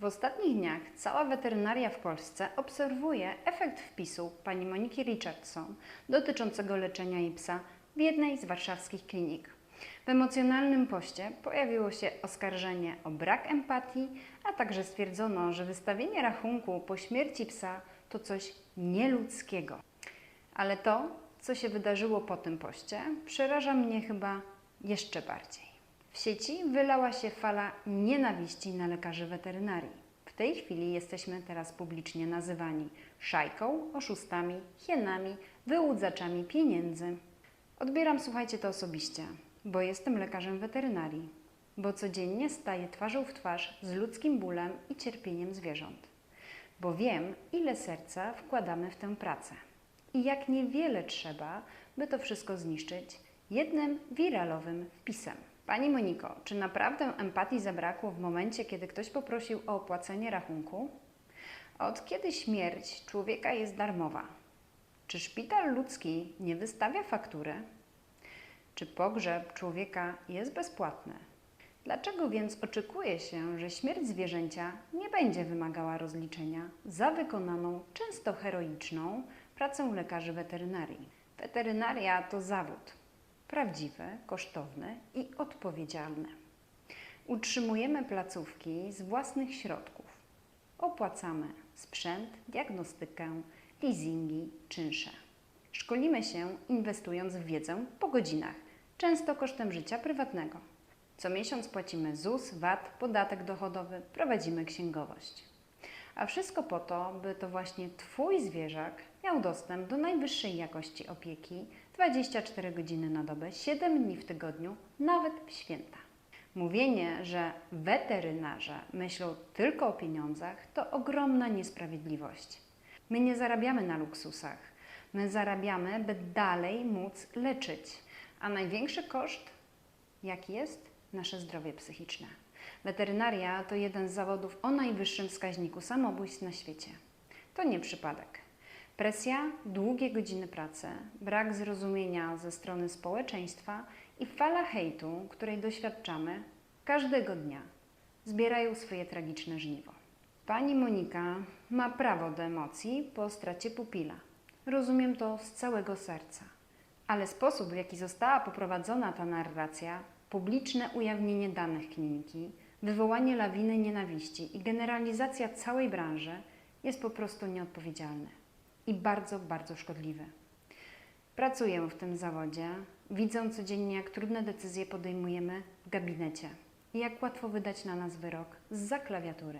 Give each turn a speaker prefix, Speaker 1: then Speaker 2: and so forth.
Speaker 1: W ostatnich dniach cała weterynaria w Polsce obserwuje efekt wpisu pani Moniki Richardson dotyczącego leczenia jej psa w jednej z warszawskich klinik. W emocjonalnym poście pojawiło się oskarżenie o brak empatii, a także stwierdzono, że wystawienie rachunku po śmierci psa to coś nieludzkiego. Ale to, co się wydarzyło po tym poście, przeraża mnie chyba jeszcze bardziej. W sieci wylała się fala nienawiści na lekarzy weterynarii. W tej chwili jesteśmy teraz publicznie nazywani szajką, oszustami, hienami, wyłudzaczami pieniędzy. Odbieram, słuchajcie, to osobiście, bo jestem lekarzem weterynarii, bo codziennie staję twarzą w twarz z ludzkim bólem i cierpieniem zwierząt, bo wiem, ile serca wkładamy w tę pracę i jak niewiele trzeba, by to wszystko zniszczyć jednym wiralowym wpisem. Pani Moniko, czy naprawdę empatii zabrakło w momencie, kiedy ktoś poprosił o opłacenie rachunku? Od kiedy śmierć człowieka jest darmowa? Czy szpital ludzki nie wystawia faktury? Czy pogrzeb człowieka jest bezpłatny? Dlaczego więc oczekuje się, że śmierć zwierzęcia nie będzie wymagała rozliczenia za wykonaną, często heroiczną pracę lekarzy weterynarii? Weterynaria to zawód prawdziwy, kosztowny i odpowiedzialny. Utrzymujemy placówki z własnych środków. Opłacamy sprzęt, diagnostykę, leasingi, czynsze. Szkolimy się inwestując w wiedzę po godzinach, często kosztem życia prywatnego. Co miesiąc płacimy ZUS, VAT, podatek dochodowy, prowadzimy księgowość. A wszystko po to, by to właśnie Twój zwierzak miał dostęp do najwyższej jakości opieki 24 godziny na dobę, 7 dni w tygodniu, nawet w święta. Mówienie, że weterynarze myślą tylko o pieniądzach, to ogromna niesprawiedliwość. My nie zarabiamy na luksusach. My zarabiamy, by dalej móc leczyć. A największy koszt, jaki jest? Nasze zdrowie psychiczne. Weterynaria to jeden z zawodów o najwyższym wskaźniku samobójstw na świecie. To nie przypadek. Presja, długie godziny pracy, brak zrozumienia ze strony społeczeństwa i fala hejtu, której doświadczamy każdego dnia, zbierają swoje tragiczne żniwo. Pani Monika ma prawo do emocji po stracie pupila. Rozumiem to z całego serca. Ale sposób, w jaki została poprowadzona ta narracja, publiczne ujawnienie danych kliniki, wywołanie lawiny nienawiści i generalizacja całej branży jest po prostu nieodpowiedzialne i bardzo, bardzo szkodliwe. Pracuję w tym zawodzie, widzę codziennie, jak trudne decyzje podejmujemy w gabinecie i jak łatwo wydać na nas wyrok z klawiatury.